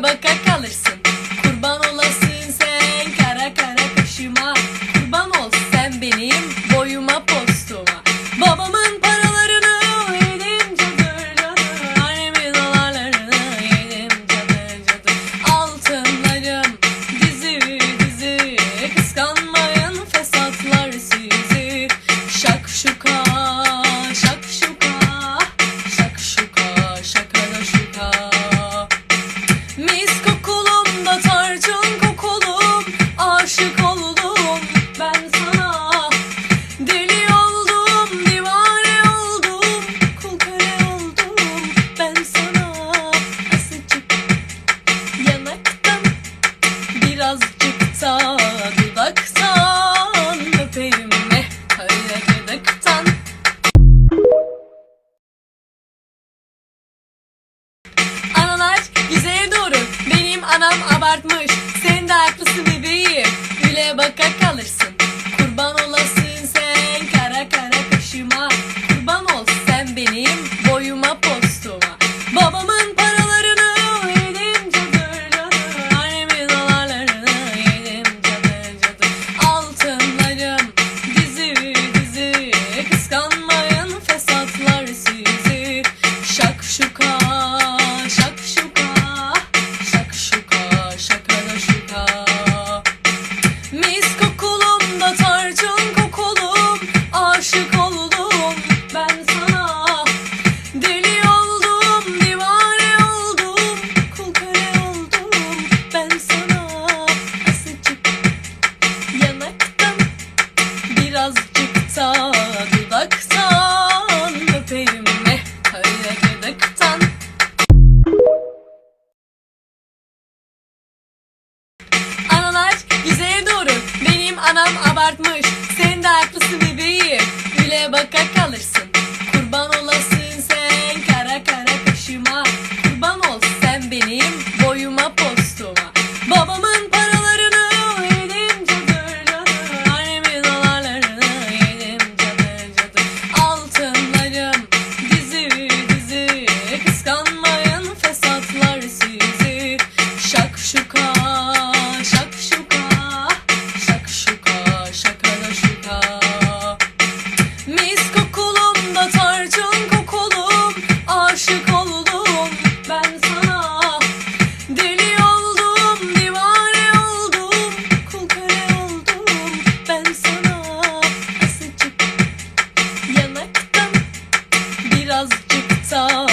boca acá. Dudakta, dudaktan öpeyim ne kaya gıdıktan. Analar güzeye doğru. Benim anam abartmış. Anam abartmış jigsaw.